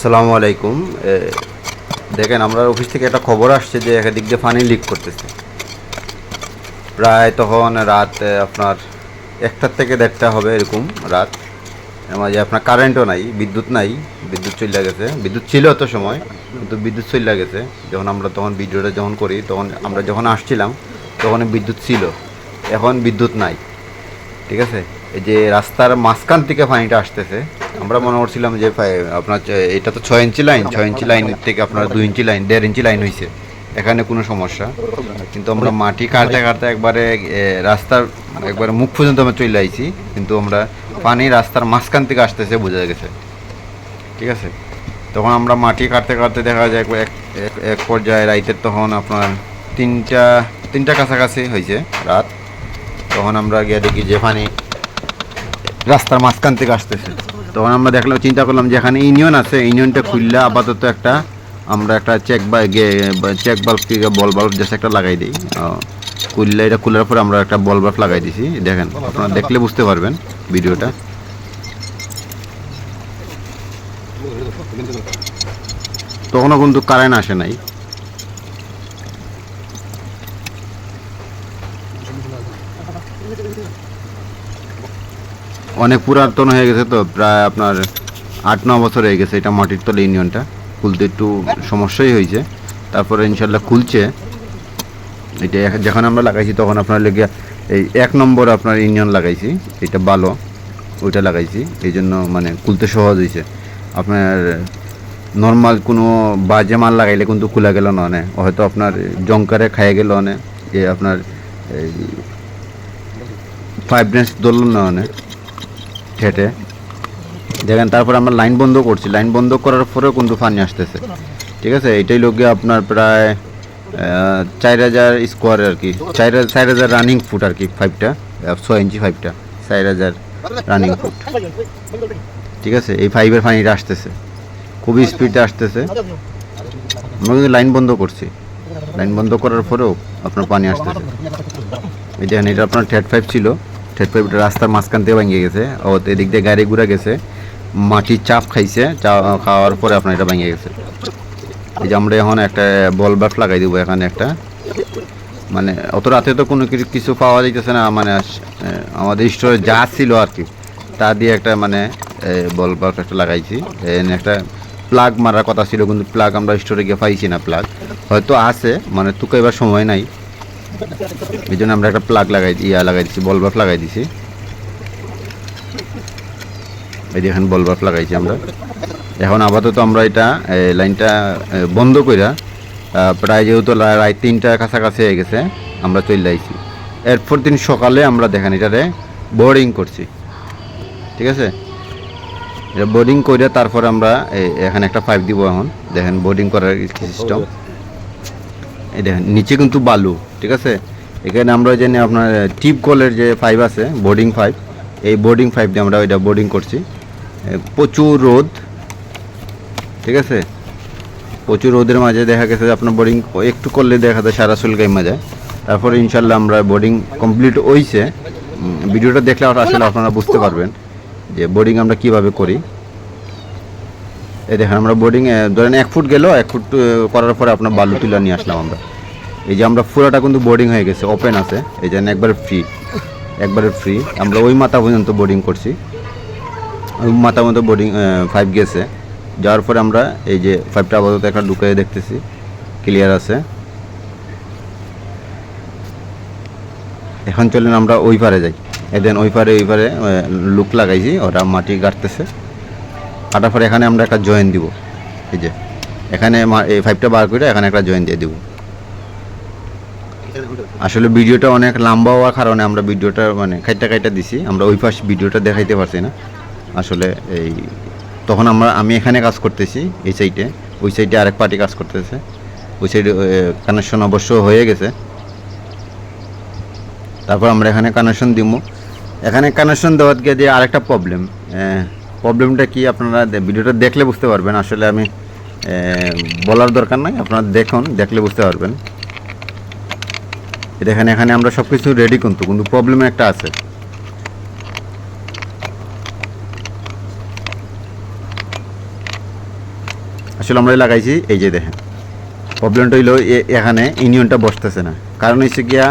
আসসালামু আলাইকুম। দেখেন, আমরা অফিস থেকে একটা খবর আসছে যে এদিক দিয়ে পানি লিক করতেছে। প্রায় তখন রাত আপনার একটার থেকে দেড়টা হবে এরকম রাত। এর মাঝে আপনার কারেন্টও নাই, বিদ্যুৎ নাই, বিদ্যুৎ চলে গেছে। বিদ্যুৎ ছিল তো সময়, কিন্তু বিদ্যুৎ চলে গেছে। যখন আমরা তখন ভিডিওটা যখন করি, তখন আমরা যখন আসছিলাম, তখন বিদ্যুৎ ছিল। এখন বিদ্যুৎ নাই, ঠিক আছে? এই যে রাস্তার মাঝখান থেকে পানিটা আসতেছে আমরা মনে করছিলাম যে আপনার এটা তো ছয় ইঞ্চি লাইন ছয় ইঞ্চি লাইন থেকে আপনার দুই ইঞ্চি লাইন দেড় ইঞ্চি লাইন হয়েছে এখানে কোনো সমস্যা। কিন্তু আমরা মাটি কাটতে কাটতে একবারে রাস্তার একবারে মুখ পর্যন্ত আমরা চলে আইছি। কিন্তু আমরা পানি রাস্তার মাঝখান থেকে আসতেছে বোঝা গেছে। ঠিক আছে? তখন আমরা মাটি কাটতে কাটতে দেখা যায় এক- এক পর্যায়ে রাইতের তখন আপনার তিনটা তিনটা কাছাকাছি হয়েছে রাত। তখন আমরা গিয়ে দেখি যে পানি রাস্তার মাঝখান থেকে আসতেছে। তখন আমরা দেখলাম, চিন্তা করলাম যে এখানে ইউনিয়ন আছে। ইউনিয়নটা খুললে আপাতত একটা আমরা একটা চেক বা চেক বাল্ব কি বল বাল্ব জাস্ট একটা লাগাই দিই। খুললে এটা খোলার পরে আমরা একটা বল বাল্ব লাগাই দিছি। দেখেন, আপনারা দেখলে বুঝতে পারবেন ভিডিওটা। তখনও কিন্তু কারেন্ট আসে নাই। অনেক পুরাতন হয়ে গেছে তো, প্রায় আপনার আট, ন বছর হয়ে গেছে এটা মাটির তলে ইউনিয়নটা খুলতে একটু সমস্যাই হয়েছে। তারপরে ইনশাল্লাহ খুলছে। এটা যখন আমরা লাগাইছি তখন আপনার লেগে এই এক নম্বর আপনার ইউনিয়ন লাগাইছি, এটা ভালো ওইটা লাগাইছি। এই জন্য মানে খুলতে সহজ হয়েছে। আপনার নর্মাল কোনো বাজে মাল লাগাইলে কিন্তু খোলা গেল না অনেক। হয়তো আপনার জঙ্কারে খাইয়ে গেল অনেক। যে আপনার ফাইভ ডেন্স ধরল না অনেক। ঠেটে দেখেন, তারপর আমরা লাইন বন্ধ করছি। লাইন বন্ধ করার পরেও কিন্তু পানি আসতেছে। ঠিক আছে? এটাই লোকে আপনার প্রায় চার হাজার স্কোয়ার আর কি। চার চার হাজার রানিং ফুট আর কি ফাইভটা ছয় ইঞ্চি ফাইভটা চার হাজার রানিং ফুট ঠিক আছে? এই ফাইভের পানিটা আসতেছে। খুবই স্পিডে আসতেছে। আমরা কিন্তু লাইন বন্ধ করছি। লাইন বন্ধ করার পরেও আপনার পানি আসতেছে। এই দেখেন, এটা আপনার ঠেট ফাইভ ছিল। ঠেট ফাইভটা রাস্তার মাঝখান থেকে ভেঙে গেছে। ও এদিক দিয়ে গাড়ি ঘুরা গেছে। মাটির চাপ খাইছে, চা খাওয়ার পরে আপনার এটা ভেঙে গেছে। এই যে আমরা এখন একটা বল বাল্ব লাগাই দেবো এখানে একটা। মানে অত রাতে তো কোনো কিছু কিছু পাওয়া যাইতেছে না মানে আমাদের স্টোরে যা ছিল আর কি, তা দিয়ে একটা মানে বল বাল্ব একটা লাগাইছি। একটা প্লাগ মারার কথা ছিল, কিন্তু প্লাগ আমরা স্টোরে গিয়ে পাইছি না, প্লাগ। হয়তো আছে মানে তুকে এবার সময় নাই। এই জন্য আমরা একটা প্লাগ লাগাই, ইয়া লাগাই দিছি বল বাল্ব লাগাই দিছি। এই যে এখানে বল লাগাইছি আমরা। এখন আপাতত আমরা এটা লাইনটা বন্ধ কইরা প্রায় যেহেতু রা- রাত তিনটার কাছাকাছি হয়ে গেছে, আমরা চলে আইছি। এরপর দিন সকালে আমরা দেখেন এটারে বোর্ডিং করছি। ঠিক আছে? এটা বোর্ডিং করে তারপর আমরা এখানে একটা পাইপ দিব এখন। দেখেন বোর্ডিং করার সিস্টেম এই দেখেন নিচে কিন্তু বালু ঠিক আছে? এখানে আমরা যে আপনার টিপ কলের যে পাইপ আছে বোর্ডিং পাইপ এই বোর্ডিং পাইপ দিয়ে আমরা ওইটা বোর্ডিং করছি। প্রচুর রোদ ঠিক আছে? প্রচুর রোদের মাঝে দেখা গেছে যে আপনার বোর্ডিং একটু করলে দেখা যায় সারা চুল গাইমা যায়। তারপরে ইনশাল্লাহ আমরা বোর্ডিং কমপ্লিট উম, ভিডিওটা দেখলে আসলে আপনারা বুঝতে পারবেন যে বোর্ডিং আমরা কীভাবে করি। এই দেখেন আমরা বোর্ডিং ধরেন এক ফুট গেল, এক ফুট করার পরে আপনার বালু তুলে নিয়ে আসলাম আমরা। এই যে আমরা পুরোটা কিন্তু বোর্ডিং হয়ে গেছে ওপেন আছে। এই জন্য একবার ফ্রি একবারে ফ্রি আমরা ওই মাথা পর্যন্ত বোর্ডিং করছি। ওই মাথা মতো বোর্ডিং ফাইভ গেছে। যাওয়ার পরে আমরা এই যে ফাইভটা আপাতত একটা ঢুকে দেখতেছি। ক্লিয়ার আছে। এখন চলেন আমরা ওই পারে যাই। এদিন ওই পারে ওই পারে লুক লাগাইছি, ওরা মাটি কাটতেছে কাটার পরে এখানে আমরা একটা জয়েন দিব। এই যে, এখানে এই ফাইভটা বার করে এখানে একটা জয়েন দিয়ে দিব। আসলে ভিডিওটা অনেক লম্বা হওয়ার কারণে আমরা ভিডিওটা মানে খাইটা খাইটা দিছি। আমরা ওই পাশ ভিডিওটা দেখাইতে পারছি না। আসলে এই, তখন আমরা, আমি এখানে কাজ করতেছি, এই সাইডে ওই সাইডে আরেক পার্টি কাজ করতেছে। ওই সাইডে কানেকশন অবশ্য হয়ে গেছে। তারপর আমরা এখানে কানেকশন দিব এখানে কানেকশন দেওয়ার গিয়ে দিয়ে আরেকটা প্রবলেম প্রবলেমটা কি আপনারা ভিডিওটা দেখলে বুঝতে পারবেন। আসলে আমি বলার দরকার নাই। আপনারা দেখুন, দেখলে বুঝতে পারবেন। দেখেন, এখানে আমরা সব কিছু রেডি কিন্তু কিন্তু প্রবলেম একটা আছে। আসলে আমরা লাগাইছি, এই যে দেখেন। প্রবলেমটা হইল এখানে ইউনিয়নটা বসতেছে না। কারণ হচ্ছে গিয়া,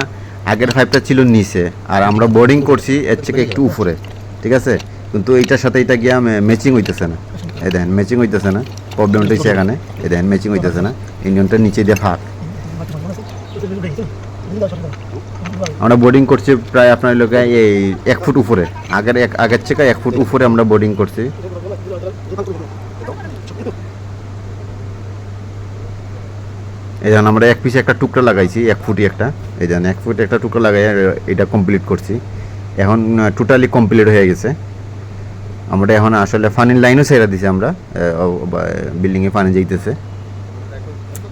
আগের পাইপটা ছিল নিচে, আর আমরা বোর্ডিং করছি, এর থেকে একটু উপরে। ঠিক আছে? কিন্তু এইটার সাথে এটা গিয়া ম্যাচিং হইতেছে না। এই দেখেন ম্যাচিং হইতেছে না। প্রবলেমটা হচ্ছে এখানে। এই দেখেন ম্যাচিং হইতেছে না। ইউনিয়নটা নিচে দিয়ে ফাঁক। আমরা বোর্ডিং করছি প্রায় আপনার লোকে এই এক ফুট উপরে। আগের এক আগের থেকে এক ফুট উপরে আমরা বোর্ডিং করছি। এই যেন আমরা এক পিসে একটা টুকরা লাগাইছি, এক ফুটি একটা। এই যেন এক ফুট একটা টুকরা লাগাই এটা কমপ্লিট করছি। এখন টোটালি কমপ্লিট হয়ে গেছে। আমরা এখন আসলে ফানির লাইনও ছেড়ে দিছি আমরা বিল্ডিংয়ে পানি যাইতেছে।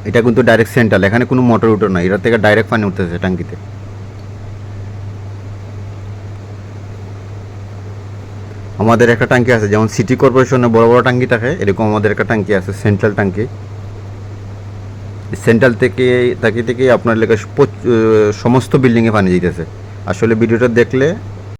এটা কিন্তু ডাইরেক্ট সেন্ট্রাল এখানে কোনো মোটর উঠো না এটা থেকে ডাইরেক্ট পানি উঠতেছে ট্যাঙ্কিতে। আমাদের একটা ট্যাঙ্কি আছে, যেমন সিটি কর্পোরেশনে বড় বড় ট্যাঙ্কি থাকে, এরকম আমাদের একটা ট্যাঙ্কি আছে সেন্ট্রাল ট্যাঙ্কি। সেন্ট্রাল থেকে টাকি থেকে আপনার লেখা সমস্ত বিল্ডিংয়ে পানি যেতেছে আসলে ভিডিওটা দেখলে